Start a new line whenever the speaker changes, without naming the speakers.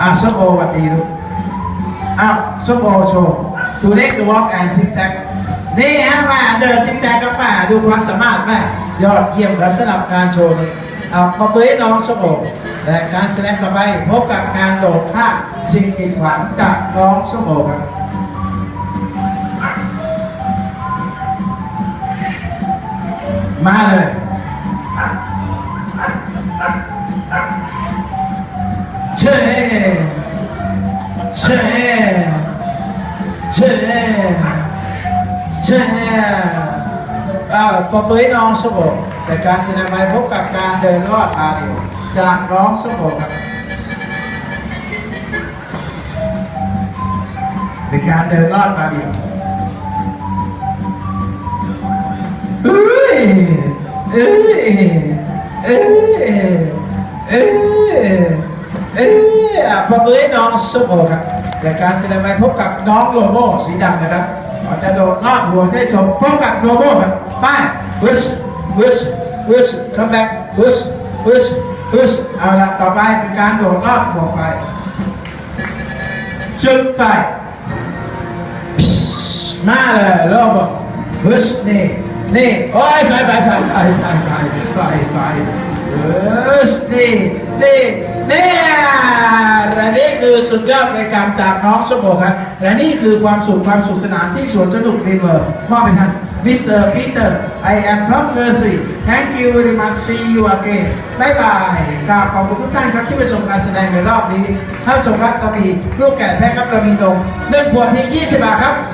อะส้มโอหวัดดีลูกอ้าวส้มโอโชว์ทูเล็กดูวอล์กแอนซิกแซกนี่ฮะมาเดินซิกแซกกับป้าดูความสามารถแม่ยอดเยี่ยมครับสำหรับการโชว์นี้เอามาเปิดน้องส้มโอและการแสดงต่อไปพบกับการโดดข้ามสิ่งกีดขวางจากน้องส้มโอครับมาเลย เช่เช่เช่เช่อ้าวปรบมือให้น้องสมบแต่การแสดงไปพบกับการเดินรอดอาเดียวจากน้องสมบครับเป็นการเดินรอดมาเดียวเอ้ยเอ้ยเอ้ยเอ้ย เอ้ยอะปรบมือน้องสมโอครับแต่การแสดงไปพบกับน้องโลโบสีดำนะครับก่อจะโดดลอดหัวให้ชมพบกับโลโบครับไปวิสวิสวิส come back วิสวิสวิสเอาละต่อไปเป็นการโดดลอดหัวไฟจุดไฟมาเลยโลบฮึสนี่นี่โอ้ยไฟไฟไฟไฟไฟไฟไฟไฟฮึสนี่นี่นี่นี่ คือสุดยอดในการจากน้องสมโภครับและนี่คือความสุขความสุขสนานที่สวนสนุกรีเวอร์มอบให้ท่านมิสเตอร์ปีเตอร์ I am Tom Kersey Thank you very much see you again บายบายกราบขอบคุณทุกท่านครับที่มาชมการแสดงในรอบนี้ท่านชมครับเรามีลูกแกะแพ้ครับเรามีนมเรื่องขวดเพียง20 บาทครับ